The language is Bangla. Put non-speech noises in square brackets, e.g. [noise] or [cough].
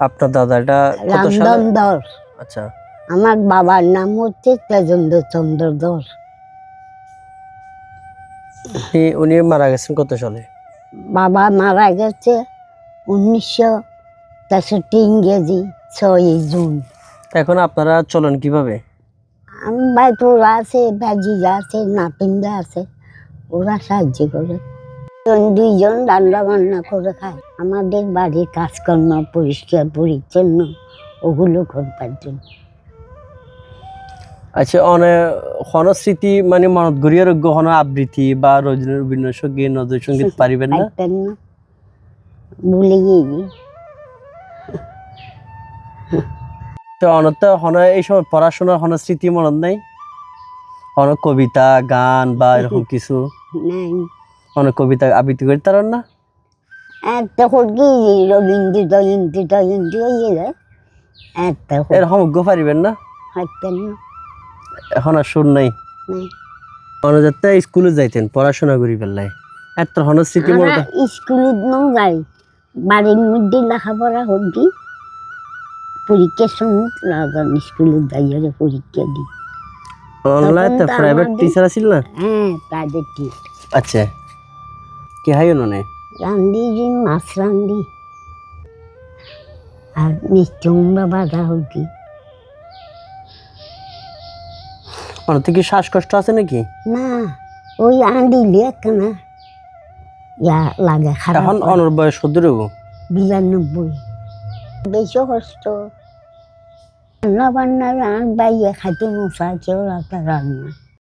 আপনার দাদাটা কত সালে? রামধন ধর আচ্ছা। আমার বাবার নাম হচ্ছে তেজেন্দ্র চন্দ্র ধর উনি- উনি মারা গেছেন কত সালে? বাবা মারা গেছে উনিশশো তেষট্টি ইংরেজি ছয়ই জুন। এখন আপনারা চলেন কীভাবে? আমি বাইপুরা আছে বাজিরা আছে নাপিন্দা আছে ওরা সাহায্য করে। দুইজন রান্না বান্না করে খায়। আমাদের বাড়ির কাজকর্ম পরিষ্কার পরিচ্ছন্ন ওগুলো করবার জন্য। আচ্ছা অনেক হন স্মৃতি মানে মনত গড়িয়ার হন আবৃত্তি বা সংগীত নজর সংগীত [laughs] পারিবেন না? না। ভুলে গিয়ে [laughs] তো অনত হন এই সময় পড়াশোনার হন স্মৃতি মনত নাই? হন কবিতা গান বা এরকম [laughs] কিছু? নাই। অনেক কবিতা আবৃত্তি করি তার না একটা কি রবীন্দ্র জয়ন্তী জয়ন্তী হয়ে যায় একটা এরকম গো পারিবেন না? না। এখন আর সুর নাই। নাই। স্কুলে যাইতেন পড়াশোনা করি পেলাই এত হন স্মৃতি মনে আমরা স্কুলত ন যাই বাড়ির মধ্যে লেখাপড়া করি পরীক্ষার সময় স্কুলত যাই আর পরীক্ষা দিই। অনলাইন প্রাইভেট টিচার আছিল না? হ্যাঁ প্রাইভেট টিচার আচ্ছা। কি হাই নে রান্ধি যে মাছ রান্ধি আর মিষ্টি উম্বা বাঁধা হকি অনেক কি শ্বাসকষ্ট আছে নাকি? না ওই আঁদিলে একখানা। ইয়া লাগে খারাপ এখন হয়। অনর বয়স কত রইব বিরানব্বই। বেশি কষ্ট। রান্না বান্না রান বাইয়ে খাইতে মশা কেউ রান্না।